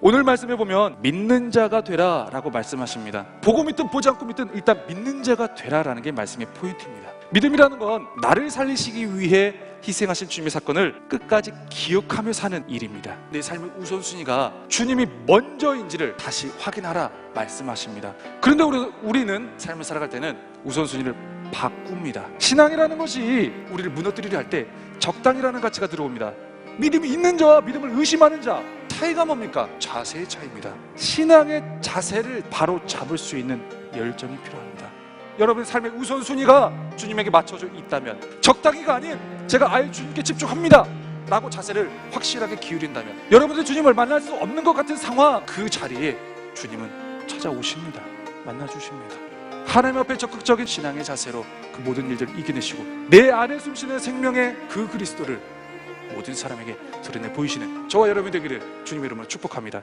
오늘 말씀해 보면 믿는 자가 되라라고 말씀하십니다. 보고 믿든 보지 않고 믿든 일단 믿는 자가 되라라는 게 말씀의 포인트입니다. 믿음이라는 건 나를 살리시기 위해 희생하신 주님의 사건을 끝까지 기억하며 사는 일입니다. 내 삶의 우선순위가 주님이 먼저인지를 다시 확인하라 말씀하십니다. 그런데 우리, 우리는 삶을 살아갈 때는 우선순위를 바꿉니다. 신앙이라는 것이 우리를 무너뜨리려 할 때 적당이라는 가치가 들어옵니다. 믿음이 있는 자와 믿음을 의심하는 자 차이가 뭡니까? 자세의 차이입니다. 신앙의 자세를 바로 잡을 수 있는 열정이 필요합니다. 여러분 삶의 우선순위가 주님에게 맞춰져 있다면 적당히가 아닌 제가 아예 주님께 집중합니다. 라고 자세를 확실하게 기울인다면 여러분들 주님을 만날 수 없는 것 같은 상황 그 자리에 주님은 찾아오십니다. 만나주십니다. 하나님 앞에 적극적인 신앙의 자세로 그 모든 일들을 이겨내시고 내 안에 숨쉬는 생명의 그 그리스도를 모든 사람에게 드러내 보이시는 저와 여러분이 되기를 주님의 이름으로 축복합니다.